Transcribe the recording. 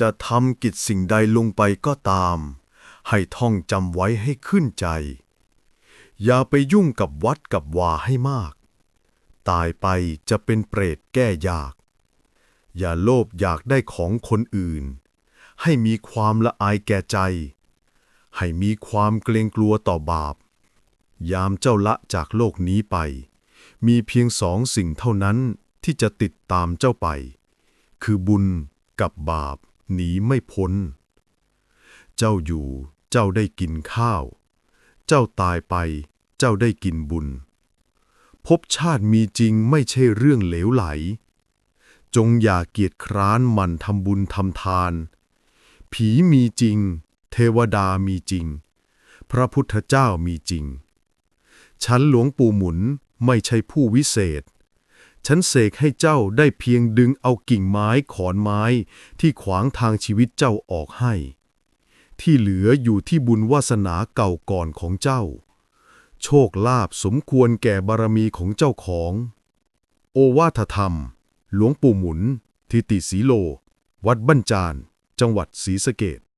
จะทำกิจสิ่งใดลงไปก็ตาม ให้ท่องจำไว้ให้ขึ้นใจ อย่าไปยุ่งกับวัดกับวาให้มาก ตายไปจะเป็นเปรตแก้ยาก อย่าโลภอยากได้ของคนอื่น ให้มีความละอายแก่ใจ ให้มีความเกรงกลัวต่อบาป ยามเจ้าละจากโลกนี้ไป มีเพียงสองสิ่งเท่านั้นที่จะติดตามเจ้าไป คือบุญกับบาป หนีไม่พ้น เจ้าอยู่เจ้าได้กินข้าว เจ้าตายไปเจ้าได้กินบุญภพชาติมีจริงไม่ใช่เรื่องเหลวไหล จงอย่าเกียจคร้านมันทำบุญทำทาน ผีมีจริง เทวดามีจริง พระพุทธเจ้ามีจริง ฉันหลวงปู่หมุนไม่ใช่ผู้วิเศษ ฉันเสกให้เจ้าได้เพียงดึงเอากิ่งไม้ขอนไม้ ที่ขวางทางชีวิตเจ้าออกให้ ที่เหลืออยู่ที่บุญวาสนาเก่าก่อนของเจ้า โชคลาภสมควรแก่บารมีของเจ้าของ โอวาทธรรม หลวงปู่หมุน ทิติสีโล วัดบ้านจาน จังหวัดศรีสะเกษ